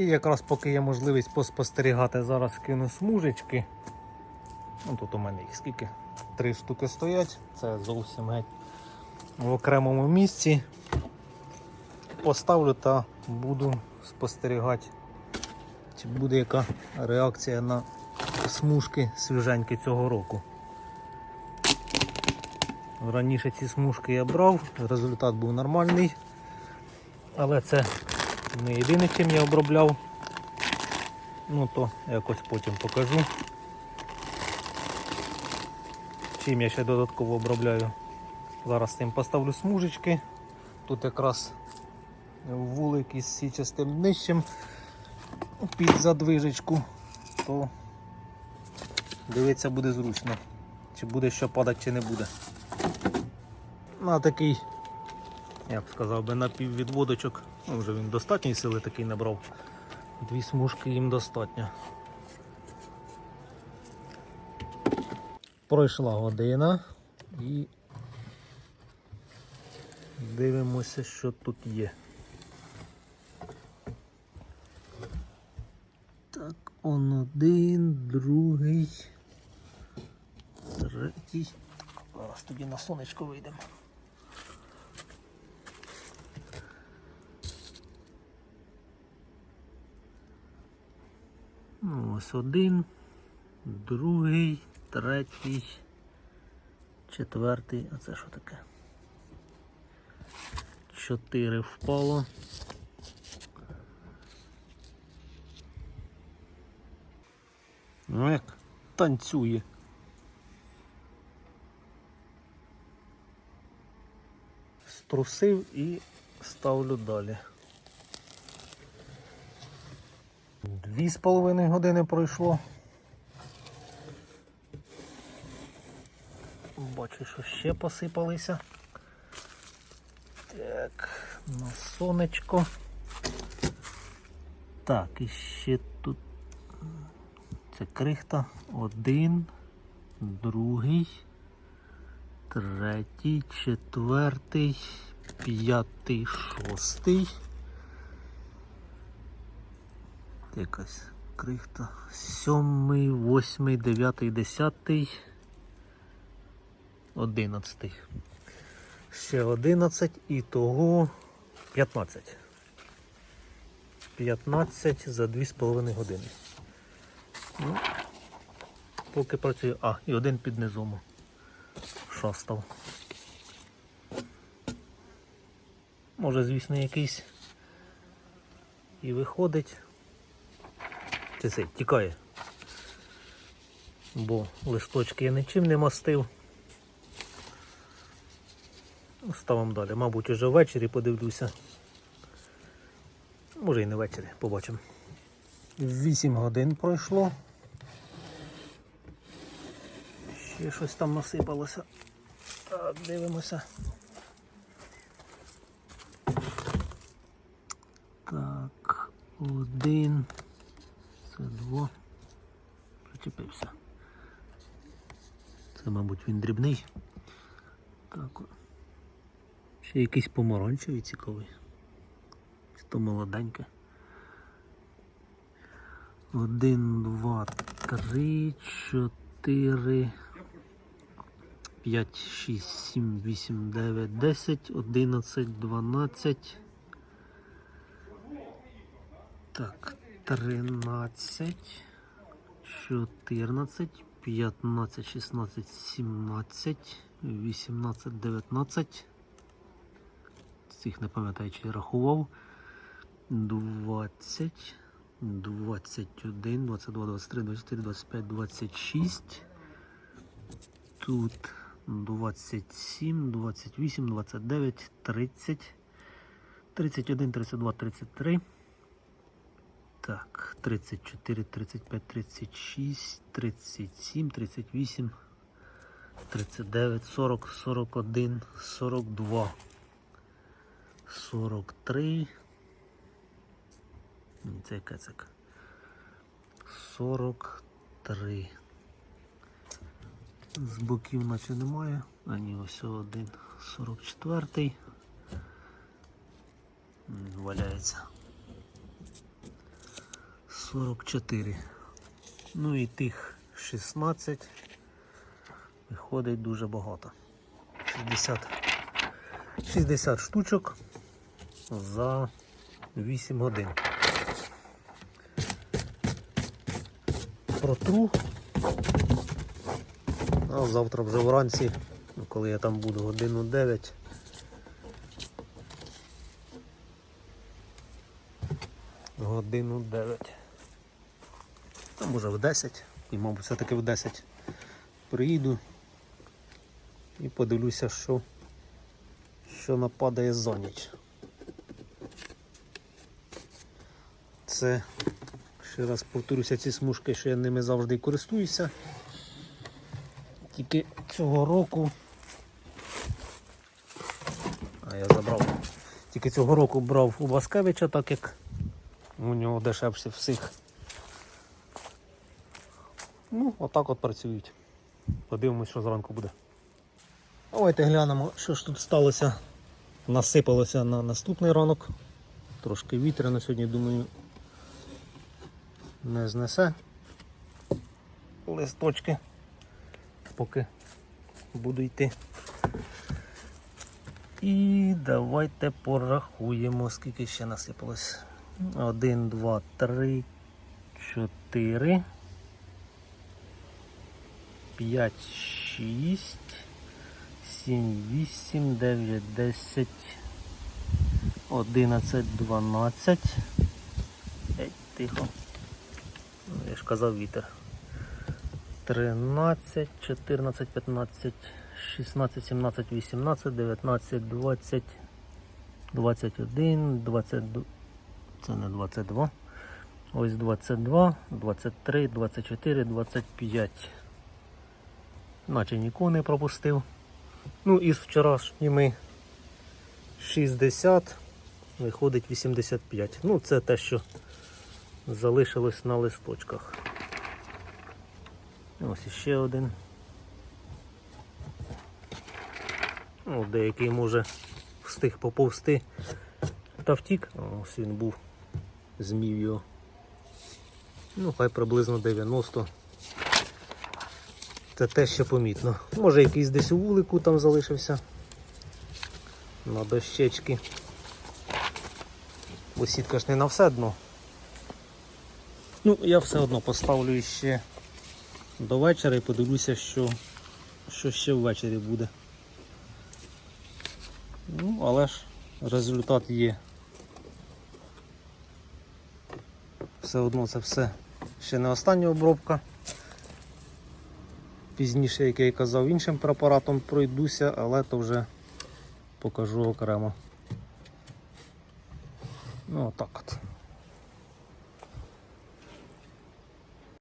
І якраз поки є можливість поспостерігати, зараз кину смужечки. Ну, тут у мене їх скільки? Три штуки стоять. Це зовсім геть в окремому місці. Поставлю та буду спостерігати, чи буде яка реакція на смужки свіженькі цього року. Раніше ці смужки я брав, результат був нормальний, але це не єдине, чим я обробляв. Ну то якось потім покажу. Чим я ще додатково обробляю. Зараз цим поставлю смужечки. Тут якраз вулик із січастим нижчим під задвижечку, то дивитися буде зручно. Чи буде що падати, чи не буде. На такий, я б сказав би, напіввідводочок. Ну, вже він достатньої сили такий набрав. Дві смужки їм достатньо. Пройшла година і дивимося, що тут є. Так, он один, другий, третій. Зараз тоді на сонечко вийдемо. Ось один, другий, третій, четвертий. А це що таке? Чотири впало. Ну як танцює. Струсив і ставлю далі. Дві з половиною години пройшло. Бачу, що ще посипалися. Так, на сонечко. Так, і ще тут це крихта. Один, другий, третій, четвертий, п'ятий, шостий. Якась крихта. Сьомий, восьмий, дев'ятий, десятий, одинадцятий. Ще одинадцять і того 15. 15 за 2,5 години. Ну, поки працюю. А, і один під низом. Шастав. Може, звісно, якийсь і виходить. Чи це тікає. Бо листочки я нічим не мастив. Ставимо далі. Мабуть, уже ввечері подивлюся. Може і не ввечері, побачимо. 8 годин пройшло. Ще щось там насипалося. Так, дивимося. Так, один. Це два. Причепився. Це, мабуть, він дрібний. Так. Ще якийсь помаранчевий цікавий. То молоденьке. Один, два, три, чотири, п'ять, шість, сім, вісім, дев'ять, десять, одинадцять, дванадцять. Так, тринадцять, чотирнадцять, п'ятнадцять, шістнадцять, сімнадцять, вісімнадцять, дев'ятнадцять. Цих не пам'ятаю, чи рахував. 20, 21, 22, 23, 24, 25, 26. Тут 27, 28, 29, 30, 31, 32, 33. Так, 34, 35, 36, 37, 38, 39, 40, 41, 42. 43. Ні, це кацик. 43. З боків наче немає. А ні, ось один. 44. М, Валяється. 44. Ну і тих 16 виходить дуже багато. 60, 60 штучок за 8 годин. Протру. А завтра вже вранці, ну, коли я там буду годину 9. Годину 9. Та може в 10. І, мабуть, все-таки в 10 приїду і подивлюся, що, що нападає за ніч. Це, ще раз повторюся, ці смужки, що я ними завжди користуюся. Тільки цього року. А я забрав. Тільки цього року брав у Васкевича, так як у нього дешевше всіх. Ну, отак от працюють. Подивимось, що зранку буде. Давайте глянемо, що ж тут сталося. Насипалося на наступний ранок. Трошки вітряно сьогодні, думаю, не знесе листочки, поки буду йти. І давайте порахуємо, скільки ще насипалось. Один, два, три, чотири. 5, 6, 7, 8, 9, 10, 11, 12. Ей, тихо. Ну, Я ж казав вітер. 13, 14, 15, 16, 17, 18, 19, 20, 21, 22. Це не 22. Ось 22, 23, 24, 25 наче нікого не пропустив. Ну і з вчорашніми 60 виходить 85. Ну це те, що залишилось на листочках. Ось іще один. Ну, деякий може встиг поповзти та втік. Ось він був, змів його. Ну, хай приблизно 90. Це те, що помітно. Може якийсь десь у вулику там залишився. На дощечки. Бо сітка ж не на все дно. Ну, я все одно поставлю ще до вечора і подивлюся, що, що ще ввечері буде. Ну, але ж результат є. Все одно це все ще не остання обробка. Пізніше, як я і казав, іншим препаратом пройдуся, але то вже покажу окремо. Ну отак от.